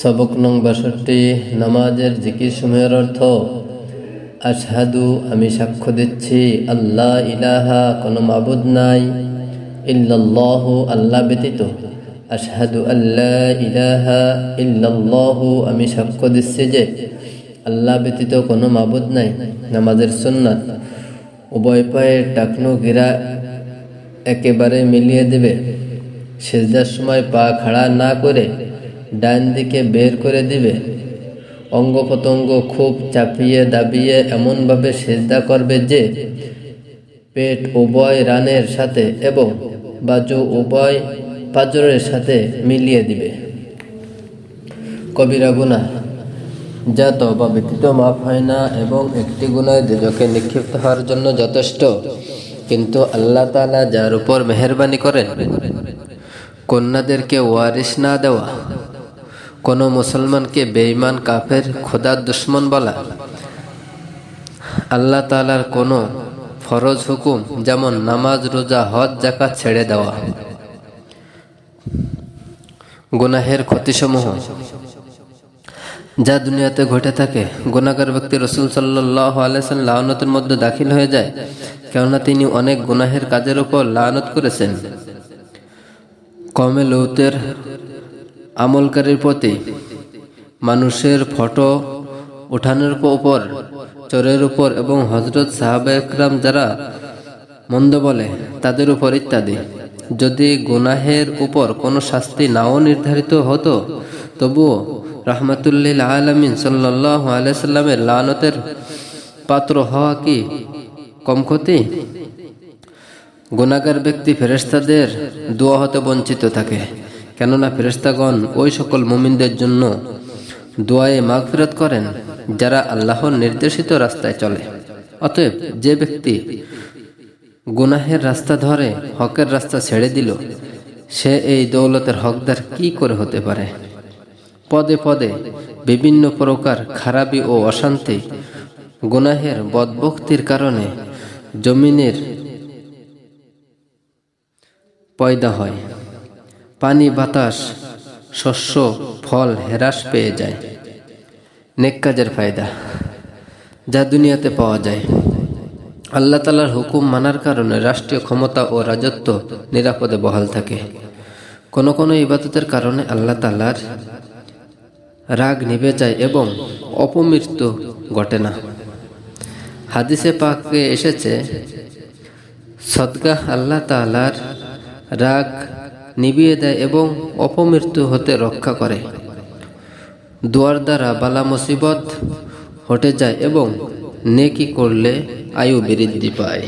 সবক নং বাষট্টি, নামাজের জিকির সময়ের অর্থ, আশহাদু, আমি সাক্ষ্য দিচ্ছি আল্লাহ ইলাহা, কোনো মাবুদ নাই, ইল্লাল্লাহ, আল্লাহ ব্যতীত। আশহাদু আল্লাহ ইলাহা, ইল্লাল্লাহ, আমি সাক্ষ্য দিচ্ছি যে, আল্লাহ ব্যতীত কোনো মাবুদ নাই, নামাজের সুন্নাত। উভয় পায়ের টাকনো গিরা একেবারে মিলিয়ে দেবে। সেজদার সময় পা খাড়া না করে ডান দিকে বের করে দিবে। অঙ্গ প্রত্যঙ্গ খুব চাপিয়ে দাবিয়ে এমনভাবে সেজদা করবে যে, পেট উভয় রানের সাথে এবং বাজু উভয় পাজরের সাথে মিলিয়ে দিবে। কবিরা গুণা যা তবা ব্যতীত মাপ হয় না এবং একটি গুণায় দুজকে নিক্ষিপ্ত হওয়ার জন্য যথেষ্ট। কিন্তু আল্লাহ তালা যার উপর মেহরবানি করেন, কন্যাদেরকে ওয়ারিস না দেওয়া কোনো মুসলমানকে বেঈমান, কাফের, খোদার দুশ্মন বলা। আল্লাহ তালার কোনো ফরজ হুকুম, যেমন নামাজ, রোজা, হজ জাকাত ছেড়ে দেওয়া। গুনাহের ক্ষতিসমূহ। যা দুনিয়াতে ঘটে থাকে গুণাগার ব্যক্তি রসুল সাল্লাহ আলাইসাল মধ্যে দাখিল হয়ে যায়, কেননা তিনি অনেক গুনাহের কাজের উপর লানত করেছেন। কমে লৌতের আমলকারীর প্রতি মানুষের ফটো উঠানোর উপর, চোরের উপর এবং হজরত সাহাবা একরাম যারা মন্দ বলে তাদের উপর ইত্যাদি। যদি গুনাহের উপর কোনো শাস্তি নাও নির্ধারিত হতো, তবুও রহমতুল্লিল আলমিন সাল্লাহ আলাইসাল্লামের লানতের পাত্র হওয়া কি কম ক্ষতি? গুণাগার ব্যক্তি ফেরেস্তাদের দোয়া হতে বঞ্চিত থাকে। কেননা ফেরেস্তাগণ ওই সকল মুমিনদের জন্য দোয়ায়ে মাগফিরত করেন, যারা আল্লাহর নির্দেশিত রাস্তায় চলে। অতএব যে ব্যক্তি গুনাহের রাস্তা ধরে, হকের রাস্তা ছেড়ে দিল, সে এই দৌলতের হকদার কি করে হতে পারে? পদে পদে বিভিন্ন প্রকার খারাপি ও অশান্তি গুনাহের বদভক্তির কারণে জমিনের পয়দা হয়। পানি বাতাস, শস্য, ফল হ্রাস পেয়ে যায়। নেক কাজের ফায়দা, যা দুনিয়াতে পাওয়া যায়। আল্লাহ তালার হুকুম মানার কারণে রাষ্ট্রীয় ক্ষমতা ও রাজত্ব নিরাপদে বহাল থাকে। কোনো কোনো ইবাদতের কারণে আল্লাহ তালার রাগ নিভে যায় এবং অপমৃত্যু ঘটে না। হাদিসে পাকে এসেছে সদগা আল্লাহ তালার রাগ নিবিয়ে দেয় এবং অপমৃত্যু হতে রক্ষা করে। দুয়ার দ্বারা বালা মুসিবত হটে যায় এবং নেকি করলে আয়ু বৃদ্ধি পায়।